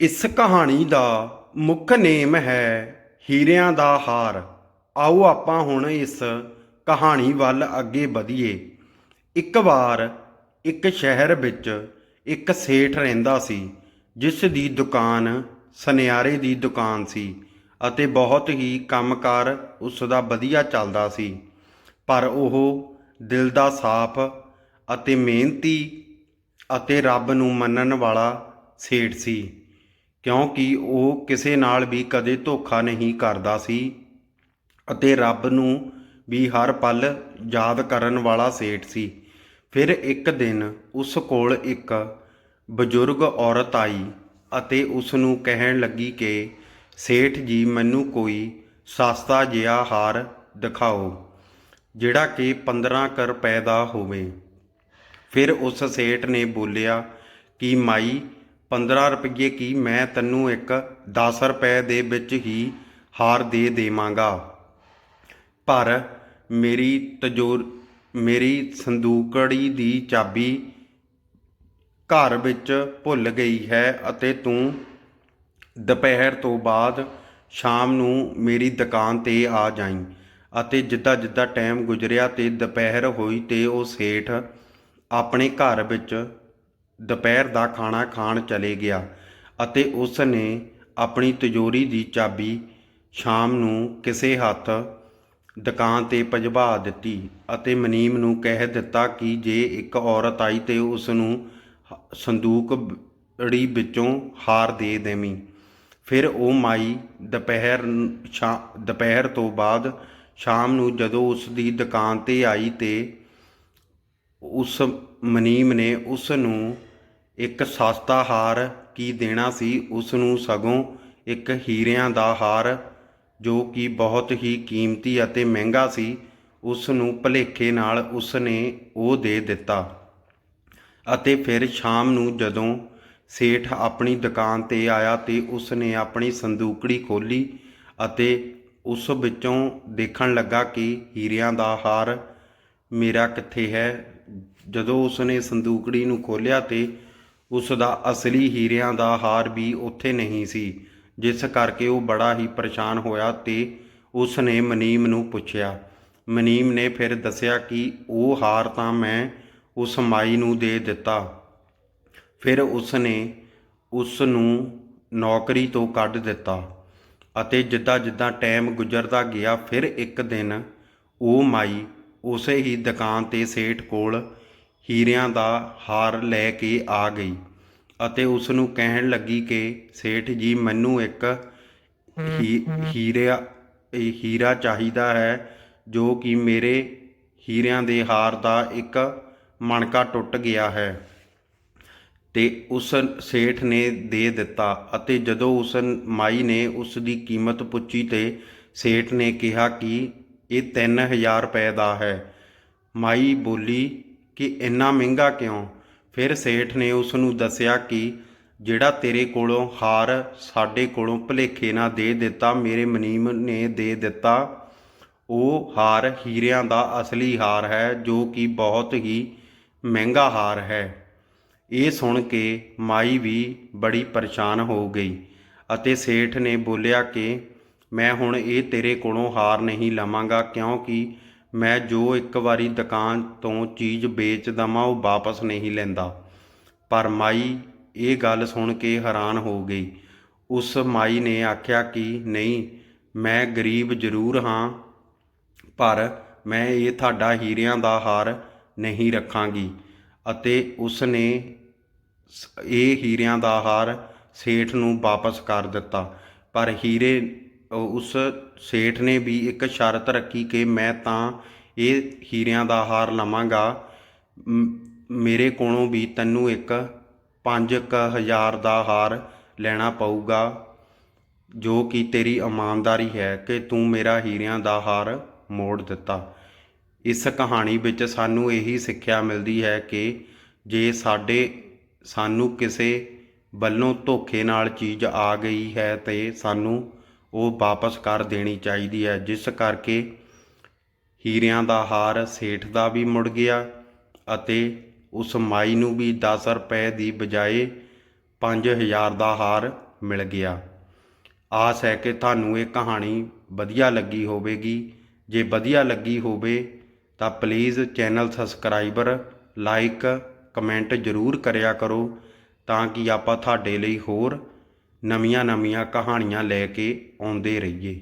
ਇਸ ਕਹਾਣੀ ਦਾ ਮੁੱਖ ਨੇਮ ਹੈ ਹੀਰਿਆਂ ਦਾ ਹਾਰ। ਆਓ ਆਪਾਂ ਹੁਣ ਇਸ ਕਹਾਣੀ ਵੱਲ ਅੱਗੇ ਵਧੀਏ। ਇੱਕ ਵਾਰ ਇੱਕ ਸ਼ਹਿਰ ਵਿੱਚ ਇੱਕ ਸੇਠ ਰਹਿੰਦਾ ਸੀ, ਜਿਸ ਦੀ ਦੁਕਾਨ ਸੁਨਿਆਰੇ ਦੀ ਦੁਕਾਨ ਸੀ ਅਤੇ ਬਹੁਤ ਹੀ ਕੰਮਕਾਰ ਉਸ ਦਾ ਵਧੀਆ ਚੱਲਦਾ ਸੀ। ਪਰ ਉਹ ਦਿਲ ਦਾ ਸਾਫ਼ ਅਤੇ ਮਿਹਨਤੀ ਅਤੇ ਰੱਬ ਨੂੰ ਮੰਨਣ ਵਾਲਾ ਸੇਠ ਸੀ। ਕਿਉਂਕਿ ਉਹ ਕਿਸੇ ਨਾਲ ਵੀ ਕਦੇ ਧੋਖਾ ਨਹੀਂ ਕਰਦਾ ਸੀ ਅਤੇ ਰੱਬ ਨੂੰ ਵੀ ਹਰ ਪਲ ਯਾਦ ਕਰਨ ਵਾਲਾ ਸੇਠ ਸੀ। ਫਿਰ ਇੱਕ ਦਿਨ ਉਸ ਕੋਲ ਇੱਕ ਬਜ਼ੁਰਗ ਔਰਤ ਆਈ ਅਤੇ ਉਸ ਨੂੰ ਕਹਿਣ ਲੱਗੀ ਕਿ, ਸੇਠ ਜੀ, ਮੈਨੂੰ ਕੋਈ ਸਸਤਾ ਜਿਹਾ ਹਾਰ ਦਿਖਾਓ, ਜਿਹੜਾ ਕਿ 15 ਕਰ ਰੁਪਏ ਦਾ ਹੋਵੇ। ਫਿਰ ਉਸ ਸੇਠ ਨੇ ਬੋਲਿਆ ਕਿ, ਮਾਈ 15 ਰੁਪਏ ਕੀ ਮੈਂ ਤੈਨੂੰ ਇੱਕ 10 ਰੁਪਏ ਦੇ ਵਿੱਚ ਹੀ ਹਾਰ ਦੇ ਦੇਵਾਂਗਾ। ਪਰ ਮੇਰੀ ਤਜੋਰ ਮੇਰੀ ਸੰਦੂਕੜੀ ਦੀ ਚਾਬੀ ਘਰ ਵਿੱਚ ਭੁੱਲ ਗਈ ਹੈ ਅਤੇ ਤੂੰ ਦੁਪਹਿਰ ਤੋਂ ਬਾਅਦ ਸ਼ਾਮ ਨੂੰ ਮੇਰੀ ਦੁਕਾਨ ਤੇ ਆ ਜਾਈਂ ਅਤੇ ਜਿੱਦਾਂ ਜਿੱਦਾਂ ਟਾਈਮ ਗੁਜ਼ਰਿਆ ਤੇ ਦੁਪਹਿਰ ਹੋਈ ਤੇ ਉਹ ਸੇਠ ਆਪਣੇ ਘਰ ਵਿੱਚ ਦੁਪਹਿਰ ਦਾ ਖਾਣਾ ਖਾਣ ਚਲੇ ਗਿਆ ਅਤੇ ਉਸ ਨੇ ਆਪਣੀ ਤਿਜੋਰੀ ਦੀ ਚਾਬੀ ਸ਼ਾਮ ਨੂੰ ਕਿਸੇ ਹੱਥ ਦੁਕਾਨ ਤੇ ਭਜਵਾ ਦਿੱਤੀ ਅਤੇ ਮਨੀਮ ਨੂੰ ਕਹਿ ਦਿੱਤਾ ਕਿ ਜੇ ਇੱਕ ਔਰਤ ਆਈ ਤੇ ਉਸ ਨੂੰ ਹ- ਸੰਦੂਕ ੜੀ ਵਿੱਚੋਂ ਹਾਰ ਦੇ ਦੇਵੀਂ। ਫਿਰ ਉਹ ਮਾਈ ਦੁਪਹਿਰ ਸ਼ਾ- ਦੁਪਹਿਰ ਤੋਂ ਬਾਅਦ ਸ਼ਾਮ ਨੂੰ ਜਦੋਂ ਉਸ ਦੀ ਦੁਕਾਨ ਤੇ ਆਈ ਤੇ ਉਸ ਮਨੀਮ ਨੇ ਉਸ ਨੂੰ ਇੱਕ ਸਸਤਾ ਹਾਰ ਕੀ ਦੇਣਾ ਸੀ ਉਸ ਨੂੰ ਸਗੋਂ ਇੱਕ ਹੀਰਿਆਂ ਦਾ ਹਾਰ, ਜੋ ਕਿ ਬਹੁਤ ਹੀ ਕੀਮਤੀ ਅਤੇ ਮਹਿੰਗਾ ਸੀ ਉਸ ਨੂੰ ਭਲੇਖੇ ਨਾਲ ਉਸ ਨੇ ਉਹ ਦੇ ਦਿੱਤਾ। ਅਤੇ ਫਿਰ ਸ਼ਾਮ ਨੂੰ ਜਦੋਂ ਸੇਠ ਆਪਣੀ ਦੁਕਾਨ ਤੇ ਆਇਆ ਤੇ ਉਸ ਨੇ ਆਪਣੀ ਸੰਦੂਕੜੀ ਖੋਲੀ ਅਤੇ ਉਸ ਵਿੱਚੋਂ ਦੇਖਣ ਲੱਗਾ ਕਿ ਹੀਰਿਆਂ ਦਾ ਹਾਰ ਮੇਰਾ ਕਿੱਥੇ ਹੈ, ਜਦੋਂ ਉਸ ਨੇ ਸੰਦੂਕੜੀ ਨੂੰ ਖੋਲ੍ਹਿਆ ਤੇ ਉਸ ਦਾ ਅਸਲੀ ਹੀਰਿਆਂ ਦਾ ਹਾਰ ਵੀ ਉੱਥੇ ਨਹੀਂ ਸੀ, ਜਿਸ ਕਰਕੇ ਉਹ ਬੜਾ ਹੀ ਪਰੇਸ਼ਾਨ ਹੋਇਆ ਤੇ ਉਸ ਨੇ ਮਨੀਮ ਨੂੰ ਪੁੱਛਿਆ। ਮਨੀਮ ਨੇ ਫਿਰ ਦੱਸਿਆ ਕਿ ਉਹ ਹਾਰ ਤਾਂ ਮੈਂ ਉਸ ਮਾਈ ਨੂੰ ਦੇ ਦਿੱਤਾ। ਫਿਰ ਉਸ ਨੇ ਉਸ ਨੂੰ ਨੌਕਰੀ ਤੋਂ ਕੱਢ ਦਿੱਤਾ ਅਤੇ ਜਿੱਦਾਂ ਜਿੱਦਾਂ ਟਾਈਮ ਗੁਜ਼ਰਦਾ ਗਿਆ, ਫਿਰ ਇੱਕ ਦਿਨ ਉਹ ਮਾਈ ਉਸੇ ਹੀ ਦੁਕਾਨ ਤੇ ਸੇਠ ਕੋਲ ਹੀਰਿਆਂ ਦਾ ਹਾਰ ਲੈ ਕੇ ਆ ਗਈ ਅਤੇ ਉਸ ਨੂੰ ਕਹਿਣ ਲੱਗੀ ਕਿ, ਸੇਠ ਜੀ, ਮੈਨੂੰ ਇੱਕ ਹੀ- ਹੀਰਿਆ ਹੀਰਾ ਚਾਹੀਦਾ ਹੈ, ਜੋ ਕਿ ਮੇਰੇ ਹੀਰਿਆਂ ਦੇ ਹਾਰ ਦਾ ਇੱਕ ਮਣਕਾ ਟੁੱਟ ਗਿਆ ਹੈ। ਤੇ ਉਸ ਸੇਠ ਨੇ ਦੇ ਦਿੱਤਾ ਅਤੇ ਜਦੋਂ ਉਸ ਮਾਈ ਨੇ ਉਸ ਦੀ ਕੀਮਤ ਪੁੱਛੀ ਤੇ ਸੇਠ ਨੇ ਕਿਹਾ ਕਿ, ਇਹ 3000 ਰੁਪਏ ਦਾ ਹੈ। ਮਾਈ ਬੋਲੀ ਕਿ ਇੰਨਾ ਮਹਿੰਗਾ ਕਿਉਂ? ਫਿਰ ਸੇਠ ਨੇ ਉਸ ਨੂੰ ਦੱਸਿਆ ਕਿ ਜਿਹੜਾ ਤੇਰੇ ਕੋਲੋਂ ਹਾਰ ਸਾਡੇ ਕੋਲੋਂ ਭਲੇਖੇ ਨਾਲ ਦੇ ਦਿੱਤਾ, ਮੇਰੇ ਮਨੀਮ ਨੇ ਦੇ ਦਿੱਤਾ, ਉਹ ਹਾਰ ਹੀਰਿਆਂ ਦਾ ਅਸਲੀ ਹਾਰ ਹੈ, ਜੋ ਕਿ ਬਹੁਤ ਹੀ ਮਹਿੰਗਾ ਹਾਰ ਹੈ। ਇਹ ਸੁਣ ਕੇ ਮਾਈ ਵੀ ਬੜੀ ਪਰੇਸ਼ਾਨ ਹੋ ਗਈ ਅਤੇ ਸੇਠ ਨੇ ਬੋਲਿਆ ਕਿ ਮੈਂ ਹੁਣ ਇਹ ਤੇਰੇ ਕੋਲੋਂ ਹਾਰ ਨਹੀਂ ਲਵਾਂਗਾ, ਕਿਉਂਕਿ ਮੈਂ ਜੋ ਇੱਕ ਵਾਰੀ ਦੁਕਾਨ ਤੋਂ ਚੀਜ਼ ਵੇਚ ਦੇਵਾਂ, ਉਹ ਵਾਪਸ ਨਹੀਂ ਲੈਂਦਾ। ਪਰ ਮਾਈ, ਇਹ ਗੱਲ ਸੁਣ ਕੇ ਹੈਰਾਨ ਹੋ ਗਈ। ਉਸ ਮਾਈ ਨੇ ਆਖਿਆ ਕਿ ਨਹੀਂ, ਮੈਂ ਗਰੀਬ ਜ਼ਰੂਰ ਹਾਂ, ਪਰ ਮੈਂ ਇਹ ਤੁਹਾਡਾ ਹੀਰਿਆਂ ਦਾ ਹਾਰ ਨਹੀਂ ਰੱਖਾਂਗੀ। ਅਤੇ ਉਸ ਨੇ ਸ- ਇਹ ਹੀਰਿਆਂ ਦਾ ਹਾਰ ਸੇਠ ਨੂੰ ਵਾਪਸ ਕਰ ਦਿੱਤਾ। ਪਰ ਹੀਰੇ ਉਸ ਸੇਠ ਨੇ ਵੀ ਇੱਕ ਸ਼ਰਤ ਰੱਖੀ ਕਿ ਮੈਂ ਤਾਂ ਇਹ ਹੀਰਿਆਂ ਦਾ ਹਾਰ ਲਵਾਂਗਾ। ਮੇਰੇ ਕੋਲੋਂ ਵੀ ਤੈਨੂੰ ਇੱਕ 5000 ਦਾ ਹਾਰ ਲੈਣਾ ਪਊਗਾ, ਜੋ ਕਿ ਤੇਰੀ ਇਮਾਨਦਾਰੀ ਹੈ ਕਿ ਤੂੰ ਮੇਰਾ ਹੀਰਿਆਂ ਦਾ ਹਾਰ ਮੋੜ ਦਿੱਤਾ। ਇਸ ਕਹਾਣੀ ਵਿੱਚ ਸਾਨੂੰ ਇਹੀ ਸਿੱਖਿਆ ਮਿਲਦੀ ਹੈ ਕਿ ਜੇ ਸਾਡੇ, ਸਾਨੂੰ ਕਿਸੇ ਵੱਲੋਂ ਧੋਖੇ ਨਾਲ ਚੀਜ਼ ਆ ਗਈ ਹੈ ਤੇ ਸਾਨੂੰ ਉਹ ਵਾਪਸ ਕਰ ਦੇਣੀ ਚਾਹੀਦੀ ਹੈ। ਜਿਸ ਕਰਕੇ ਹੀਰਿਆਂ ਦਾ ਹਾਰ ਸੇਠ ਦਾ ਵੀ ਮੁੜ ਗਿਆ ਅਤੇ ਉਸ ਮਾਈ ਨੂੰ ਵੀ 10 ਰੁਪਏ ਦੀ ਬਜਾਏ 5000 ਦਾ ਹਾਰ ਮਿਲ ਗਿਆ। ਆਸ ਹੈ ਕਿ ਤੁਹਾਨੂੰ ਇਹ ਕਹਾਣੀ ਵਧੀਆ ਲੱਗੀ ਹੋਵੇਗੀ। ਜੇ ਵਧੀਆ ਲੱਗੀ ਹੋਵੇ ਤਾਂ please channel subscriber like comment ਜ਼ਰੂਰ ਕਰਿਆ ਕਰੋ ਤਾਂ ਕਿ ਆਪਾਂ ਤੁਹਾਡੇ ਲਈ ਹੋਰ ਨਵੀਆਂ-ਨਵੀਆਂ ਕਹਾਣੀਆਂ ਲੈ ਕੇ ਆਉਂਦੇ ਰਹੀਏ।